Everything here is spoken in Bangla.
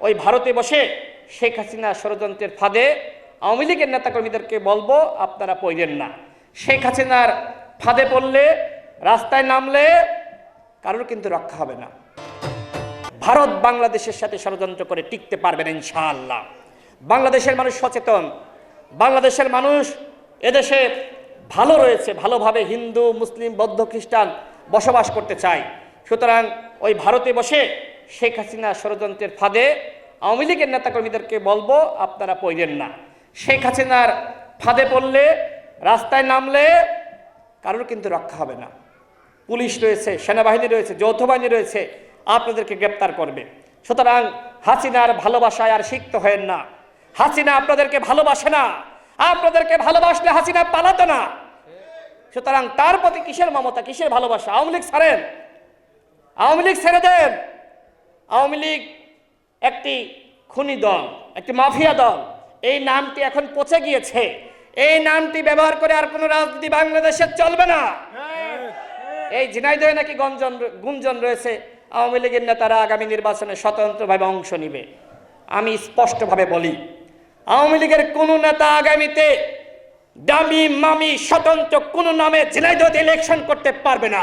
ওই ভারতে বসে শেখ হাসিনা ষড়যন্ত্রের ফাঁদে আওয়ামী লীগের নেতাকর্মীদেরকে বলব, আপনারা পড়লেন না। শেখ হাসিনার ফাঁদে পড়লে, রাস্তায় নামলে কারোর কিন্তু রক্ষা হবে না। ভারত বাংলাদেশের সাথে ষড়যন্ত্র করে টিকতে পারবেন ইনশাআল্লাহ। বাংলাদেশের মানুষ সচেতন। বাংলাদেশের মানুষ এদেশে ভালো রয়েছে, ভালোভাবে হিন্দু, মুসলিম, বৌদ্ধ, খ্রিস্টান বসবাস করতে চায়। সুতরাং ওই ভারতে বসে শেখ হাসিনা ষড়যন্ত্রের ফাঁদে আওয়ামী লীগের নেতাকর্মীদেরকে বলব, আপনারা পড়লেন না। শেখ হাসিনার ফাঁদে পড়লে, রাস্তায় নামলে কারোর কিন্তু রক্ষা হবে না। পুলিশ রয়েছে, সেনাবাহিনী রয়েছে যৌথ বাহিনী রয়েছে, আপনাদেরকে গ্রেপ্তার করবে। সুতরাং হাসিনার ভালোবাসায় আর সিক্ত হয়েন না। হাসিনা আপনাদেরকে ভালোবাসে না। আপনাদেরকে ভালোবাসলে হাসিনা পালাতো না। সুতরাং তার প্রতি কিসের মমতা, কিসের ভালোবাসা? আওয়ামী লীগ ছাড়েন। আওয়ামী লীগ ছেড়ে দেন। আওয়ামী লীগ একটি খুনি দল, একটি মাফিয়া দল। এই নামটি এখন পচে গিয়েছে। এই নামটি ব্যবহার করে আর কোনো রাজনীতি বাংলাদেশে চলবে না। এই ঝিনাইদহে নাকি গঞ্জন, গুঞ্জন রয়েছে। আওয়ামী লীগের নেতারা আগামী নির্বাচনে স্বতন্ত্রভাবে অংশ নিবে। আমি স্পষ্টভাবে বলি, আওয়ামী লীগের কোনো নেতা আগামীতে দামি মামি স্বতন্ত্র কোনো নামে ঝিনাইদহতে ইলেকশন করতে পারবে না।